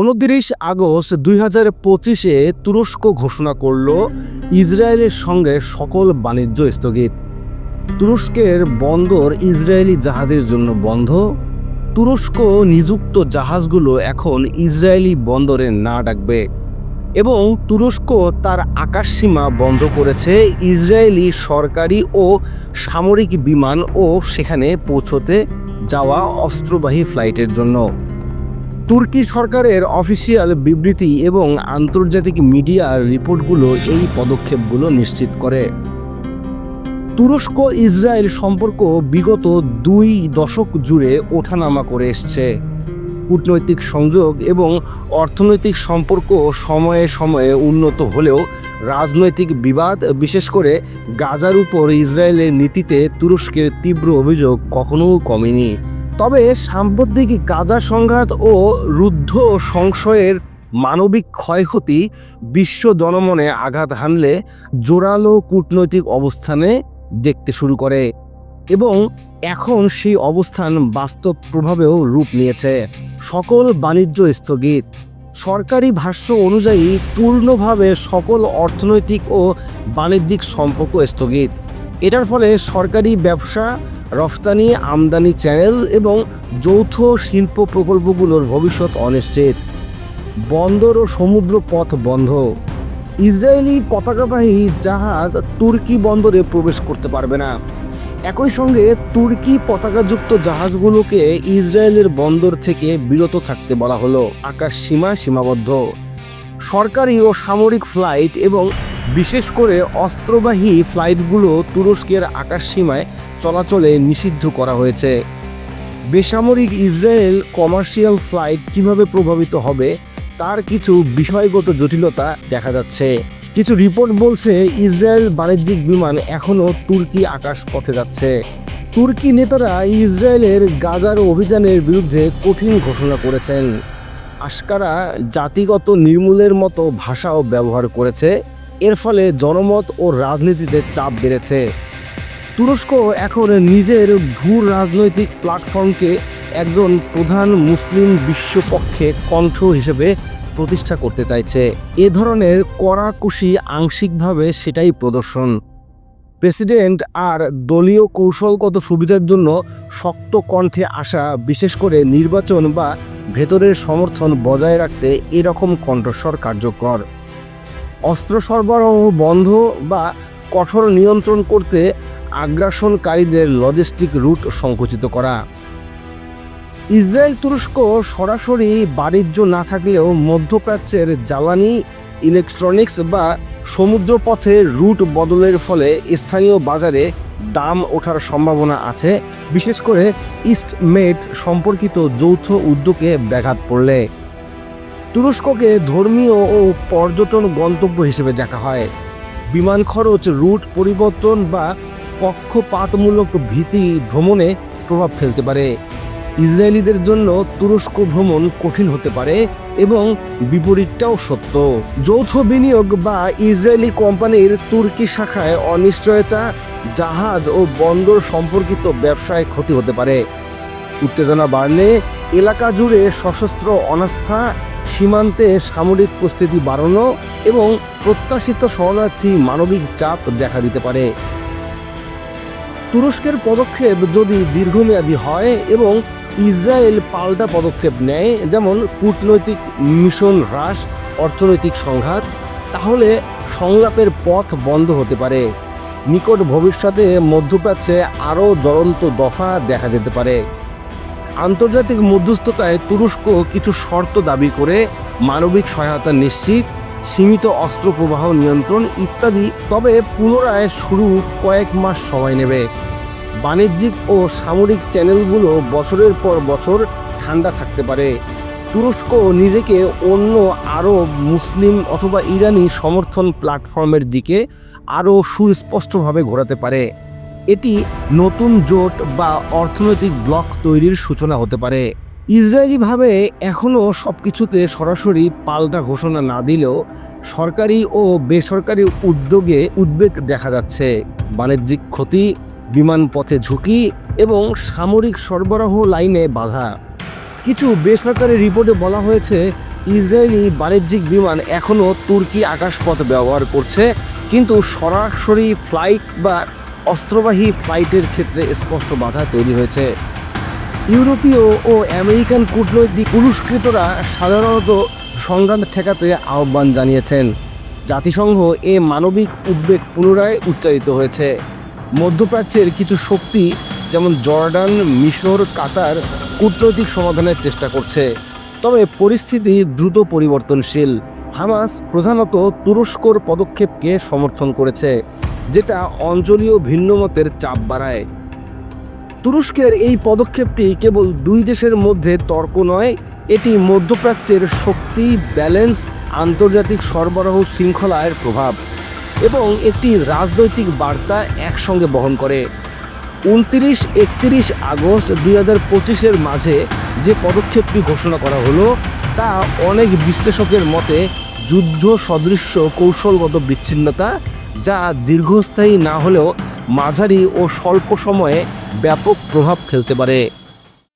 উনত্রিশ আগস্ট দুই হাজার পঁচিশে তুরস্ক ঘোষণা করল ইসরায়েলের সঙ্গে সকল বাণিজ্য স্থগিত। তুরস্কের বন্দর ইসরায়েলি জাহাজের জন্য বন্ধ। তুরস্ক নিযুক্ত জাহাজগুলো এখন ইসরায়েলি বন্দরে না ডাকবে। এবং তুরস্ক তার আকাশসীমা বন্ধ করেছে ইসরায়েলি সরকারি ও সামরিক বিমান ও সেখানে পৌঁছতে যাওয়া অস্ত্রবাহী ফ্লাইটের জন্য। তুর্কি সরকারের অফিসিয়াল বিবৃতি এবং আন্তর্জাতিক মিডিয়ার রিপোর্টগুলো এই পদক্ষেপগুলো নিশ্চিত করে। তুরস্ক ইসরায়েল সম্পর্ক বিগত দুই দশক জুড়ে ওঠানামা করে এসছে। কূটনৈতিক সংযোগ এবং অর্থনৈতিক সম্পর্ক সময়ে সময়ে উন্নত হলেও রাজনৈতিক বিবাদ, বিশেষ করে গাজার উপর ইসরায়েলের নীতিতে তুরস্কের তীব্র অভিযোগ কখনো কমেনি। তবে সাম্প্রতিক গাজা সংঘাত ও রুদ্ধ সংশয়ের মানবিক ক্ষয়ক্ষতি বিশ্ব জনমনে আঘাত হানলে জোরালো কূটনৈতিক অবস্থানে দেখতে শুরু করে এবং এখন সেই অবস্থান বাস্তব প্রভাবেও রূপ নিয়েছে। সকল বাণিজ্য স্থগিত। সরকারি ভাষ্য অনুযায়ী পূর্ণভাবে সকল অর্থনৈতিক ও বাণিজ্যিক সম্পর্ক স্থগিত। এটার ফলে সরকারি ব্যবসা, রফতানি, আমদানি চ্যানেল এবং যৌথ শিল্প প্রকল্পগুলোর ভবিষ্যৎ অনিশ্চিত। বন্দর ও সমুদ্র পথ বন্ধ। ইসরায়েলি পতাকাবাহী জাহাজ তুর্কি বন্দরে প্রবেশ করতে পারবে না। একই সঙ্গে তুর্কি পতাকাযুক্ত জাহাজগুলোকে ইসরায়েলের বন্দর থেকে বিরত থাকতে বলা হলো। আকাশ সীমা সীমাবদ্ধ। সরকারি ও সামরিক ফ্লাইট এবং বিশেষ করে অস্ত্রবাহী ফ্লাইটগুলো তুরস্কের আকাশ সীমায় চলাচলে নিষিদ্ধ করা হয়েছে। বেসামরিক ইসরায়েল কমার্শিয়াল ফ্লাইট কীভাবে প্রভাবিত হবে, তার কিছু বিষয়গত জটিলতা দেখা যাচ্ছে। কিছু রিপোর্ট বলছে, ইসরায়েল বাণিজ্যিক বিমান এখনও তুর্কি আকাশ পথে যাচ্ছে। তুর্কি নেতারা ইসরায়েলের গাজার অভিযানের বিরুদ্ধে কঠিন ঘোষণা করেছেন। আশকারা জাতিগত নির্মূলের মতো ভাষাও ব্যবহার করেছে। এর ফলে জনমত ও রাজনীতিতে চাপ বেড়েছে। তুরস্ক এখন নিজের ভূ রাজনৈতিক প্ল্যাটফর্মকে একজন প্রধান মুসলিম বিশ্বপক্ষে কণ্ঠ হিসেবে প্রতিষ্ঠা করতে চাইছে। এ ধরনের কড়াকুশি আংশিকভাবে সেটাই প্রদর্শন। প্রেসিডেন্ট আর দলীয় কৌশলগত সুবিধার জন্য শক্ত কণ্ঠে আসা, বিশেষ করে নির্বাচন বা ভেতরের সমর্থন বজায় রাখতে এরকম কণ্ঠস্বর কার্যকর। অস্ত্র সরবরাহ বন্ধ বা কঠোর নিয়ন্ত্রণ করতে আগ্রাসনকারীদের লজিস্টিক রুট সংকুচিত করা। ইসরায়েল তুরস্ক সরাসরি বাণিজ্য না থাকলেও মধ্যপ্রাচ্যের জ্বালানি ইলেকট্রনিক্স বা সমুদ্রপথে রুট বদলের ফলে স্থানীয় বাজারে দাম ওঠার সম্ভাবনা আছে। বিশেষ করে ইস্ট মেড সম্পর্কিত যৌথ উদ্যোগে ব্যাঘাত পড়লে। তুরস্ককে ধর্মীয় ও পর্যটন গন্তব্য হিসেবে দেখা হয়। বিমান খরচ, রুট পরিবর্তন বা পক্ষপাতমূলক ভীতি ভ্রমণে প্রভাব ফেলতে পারে। ইসরায়েলিদের জন্য তুরস্ক ভ্রমণ কঠিন হতে পারে এবং বিপরীতটাও সত্য। যৌথ বিনিয়োগ বা ইসরায়েলি কোম্পানির তুর্কি শাখায় অনিশ্চয়তা, জাহাজ ও বন্দর সম্পর্কিত ব্যবসায় ক্ষতি হতে পারে। উত্তেজনা বাড়লে এলাকা জুড়ে সশস্ত্র অনাস্থা সীমান্তে সামরিক প্রস্তুতি বাড়ানো এবং প্রত্যাশিত শরণার্থী মানবিক চাপ দেখা দিতে পারে। তুরস্কের পদক্ষেপ যদি দীর্ঘমেয়াদী হয় এবং ইসরায়েল পাল্টা পদক্ষেপ নেয়, যেমন কূটনৈতিক মিশন হ্রাস, অর্থনৈতিক সংঘাত, তাহলে সংলাপের পথ বন্ধ হতে পারে। নিকট ভবিষ্যতে মধ্যপ্রাচ্যে আরও জ্বলন্ত দফা দেখা যেতে পারে। আন্তর্জাতিক মধ্যস্থতায় তুরস্ক কিছু শর্ত দাবি করে মানবিক সহায়তা নিশ্চিত, সীমিত অস্ত্র প্রবাহ নিয়ন্ত্রণ ইত্যাদি, তবে পুনরায় শুরু কয়েক মাস সময় নেবে। বাণিজ্যিক ও সামরিক চ্যানেলগুলো বছরের পর বছর ঠান্ডা থাকতে পারে। তুরস্ক নিজেকে অন্য আরব মুসলিম অথবা ইরানি সমর্থন প্ল্যাটফর্মের দিকে আরও সুস্পষ্টভাবে ঘোরাতে পারে। এটি নতুন জোট বা অর্থনৈতিক ব্লক তৈরির সূচনা হতে পারে। ইসরায়েলিভাবে এখনও সব কিছুতে সরাসরি পাল্টা ঘোষণা না দিলেও সরকারি ও বেসরকারি উদ্যোগে উদ্বেগ দেখা যাচ্ছে। বাণিজ্যিক ক্ষতি, বিমান পথে ঝুঁকি এবং সামরিক সরবরাহ লাইনে বাধা। কিছু বেসরকারি রিপোর্টে বলা হয়েছে, ইসরায়েলি বাণিজ্যিক বিমান এখনও তুর্কি আকাশপথ ব্যবহার করছে, কিন্তু সরাসরি ফ্লাইট বা অস্ত্রবাহী ফ্লাইটের ক্ষেত্রে স্পষ্ট বাধা তৈরি হয়েছে। ইউরোপীয় ও আমেরিকান কূটনৈতিক পুরস্কৃতরা সাধারণত সংঘাত ঠেকাতে আহ্বান জানিয়েছেন। জাতিসংঘ এ মানবিক উদ্বেগ পুনরায় উচ্চারিত হয়েছে। মধ্যপ্রাচ্যের কিছু শক্তি, যেমন জর্ডান, মিশর, কাতার, কূটনৈতিক সমাধানের চেষ্টা করছে। তবে পরিস্থিতি দ্রুত পরিবর্তনশীল। হামাস প্রধানত তুরস্কর পদক্ষেপকে সমর্থন করেছে। যেটা অঞ্চলীয় ভিন্নমতের চাপ বাড়ায়। তুরস্কের এই পদক্ষেপটি কেবল দুই দেশের মধ্যে তর্ক নয়, এটি মধ্যপ্রাচ্যের শক্তি, ব্যালেন্স, আন্তর্জাতিক সরবরাহ শৃঙ্খলার প্রভাব এবং একটি রাজনৈতিক বার্তা একসঙ্গে বহন করে। উনত্রিশ একত্রিশ আগস্ট দুই হাজার পঁচিশের মাঝে যে পদক্ষেপটি ঘোষণা করা হলো, তা অনেক বিশ্লেষকের মতে যুদ্ধ, সদৃশ্য, কৌশলগত বিচ্ছিন্নতা যা দীর্ঘস্থায়ী না হলেও মাঝারি ও স্বল্প সময়ে ব্যাপক প্রভাব ফেলতে পারে।